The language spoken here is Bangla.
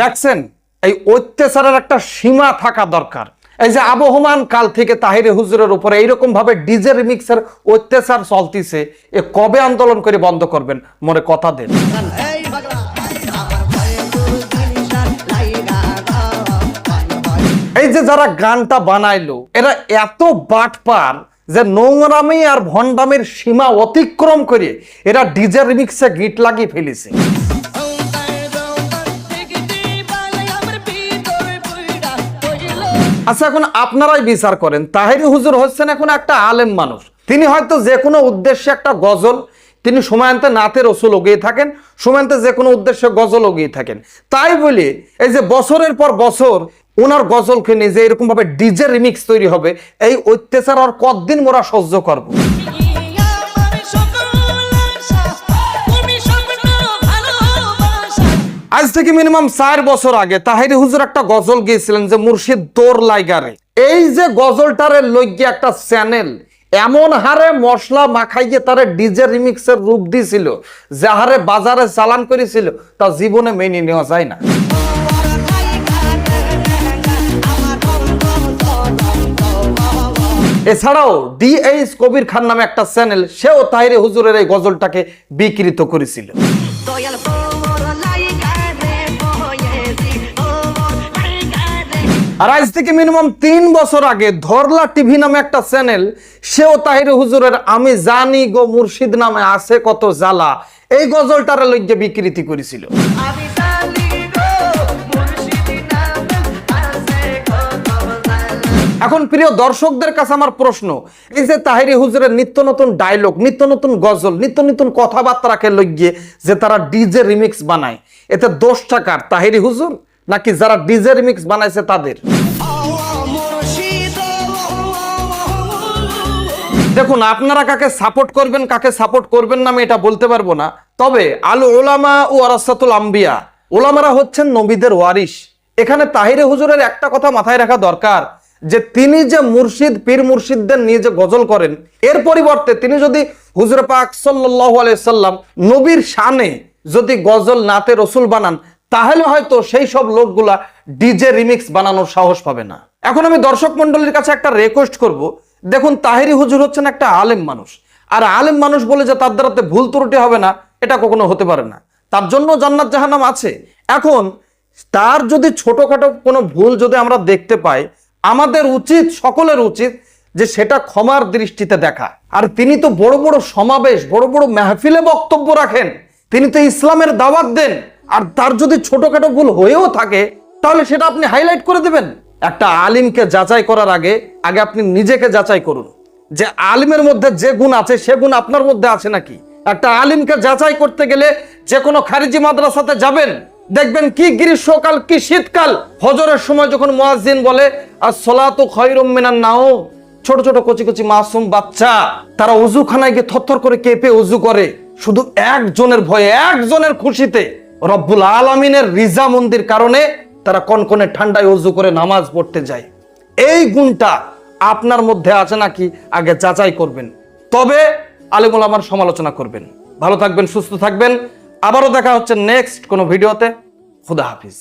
দেখছেন এই অত্যাচারের একটা সীমা থাকা দরকার। এই যে আবহমান কাল থেকে তাহিরে হুজুরের উপরে এইরকম ভাবে ডিজে রিমিক্সের অত্যাচার চলতিছে এ কবে আন্দোলন করে বন্ধ করবেন? মনে কথা দেন। এই যে যারা গানটা বানাইলো এরা এত বাটপার যে নোংরামি আর ভণ্ডামের সীমা অতিক্রম করে এরা ডিজে রিমিক্সে গিট লাগিয়ে ফেলেছে। আচ্ছা এখন আপনারাই বিচার করেন। তাহেরি হুজুর হচ্ছেন এখন একটা আলেম মানুষ। তিনি হয়তো যে কোনো উদ্দেশ্যে একটা গজল, তিনি সময়ন্তে নাতে রসুল ওগিয়ে থাকেন, সময়ন্তে যে কোনো উদ্দেশ্যে গজল ওগিয়ে থাকেন। তাই বলে এই যে বছরের পর বছর ওনার গজলকে নিয়ে যে এরকম ভাবে ডিজে রিমিক্স তৈরি হবে, এই অত্যাচার আর কতদিন মোরা সহ্য করব? আজ থেকে মিনিমাম চার বছর আগে তাহিরি হুজুর একটা গজল গিয়েছিলেন যে মুর্শিদ দোর লাইগারে। এই যে গজলটারে লইগে একটা চ্যানেল, এমন হারে মশলা মাখাইয়ে তারে ডিজে রিমিক্সের রূপ দিছিল যে হারে বাজারে চালান করেছিল, তা জীবনে মেনে নেওয়া যায় না। এছাড়াও ডিএইচ কবির খান নামে একটা চ্যানেল সেও তাহিরে হুজুরের এই গজলটাকে বিকৃত করেছিল। আর আজ থেকে মিনিমাম তিন বছর আগে ধরলা টিভি নামে একটা চ্যানেল সেও তাহির হুজুরের আমি জানি গো মুর্শিদ নামে আছে কত জ্বালা এই গজলটার লইগে বিকৃতি করেছিল। এখন প্রিয় দর্শকদের কাছে আমার প্রশ্ন, এই যে তাহিরি হুজুরের নিত্য নতুন ডায়লগ নিত্য নতুন গজল, নিত্য নতুন কথাবার্তাকে লইগিয়ে যে তারা ডিজে রিমিক্স বানায়, এতে দোষ টাকার তাহিরি হুজুর? নাকি যারা ডিজে রিমিক্স বানাইছে তাদের? দেখুন, আপনারা কাকে সাপোর্ট করবেন, কাকে সাপোর্ট করবেন না আমি এটা বলতে পারব না। তবে আলু ওলামা ও আরাসাতুল আম্বিয়া ওলামারা হচ্ছেন নবীদের ওয়ারিশ। এখানে তাহিরে হুজুরের একটা কথা মাথায় রাখা দরকার যে তিনি যে মুর্শিদ, পীর মুর্শিদদের নিয়ে যে গজল করেন, এর পরিবর্তে তিনি যদি হুজুর পাক সাল্লাহ সাল্লাম নবীর শানে যদি গজল নাতে রসুল বানান, তাহলে হয়তো সেই সব লোকগুলা ডিজে রিমিক্স বানানোর সাহস পাবে না। এখন আমি দর্শক মন্ডলীর কাছে একটা রিকোয়েস্ট করব। দেখুন, তাহেরি হুজুর হচ্ছেন একটা আলেম মানুষ। আর আলেম মানুষ বলে যে তার দ্বারাতে ভুল ত্রুটি হবে না, এটা কখনো হতে পারে না। তার জন্য জান্নাত জাহান্নাম আছে। এখন, তার যদি ছোটখাটো কোনো ভুল যদি আমরা দেখতে পাই আমাদের উচিত, সকলের উচিত যে সেটা ক্ষমার দৃষ্টিতে দেখা। আর তিনি তো বড় বড় সমাবেশ, বড় বড় মেহফিলে বক্তব্য রাখেন। তিনি তো ইসলামের দাওয়াত দেন। আর তার যদি ছোটখাটো ভুল হয়েও থাকে, তাহলে সেটা আপনি হাইলাইট করে দেবেন। একটা আলিমকে যাচাই করার আগে আগে আপনি নিজেকে যাচাই করুন। যে আলিমের মধ্যে যে গুণ আছে, সে গুণ আপনার মধ্যে আছে নাকি? একটা আলিমকে যাচাই করতে গেলে যে কোনো খারিজি মাদ্রাসাতে যাবেন। দেখবেন কি গ্রীষ্মকাল, কি শীতকাল। ফজরের সময় যখন মুয়াজ্জিন বলে আর সলাতু মিনান নাও ছোট ছোট কচি কচি মাসুম বাচ্চা, তারা উজুখানায় গিয়ে থরথর করে কেঁপে উজু করে, শুধু একজনের ভয়ে, একজনের খুশিতে। রব্বুল আলমিনের রিজা মন্দির কারণে তারা কনকনে ঠান্ডায় উজু করে নামাজ পড়তে যায়। এই গুণটা আপনার মধ্যে আছে নাকি? আগে যাচাই করবেন। তবে আলিমুল আমার সমালোচনা করবেন। ভালো থাকবেন, সুস্থ থাকবেন। আবারও দেখা হচ্ছে নেক্সট কোনো ভিডিওতে। খুদা হাফিজ।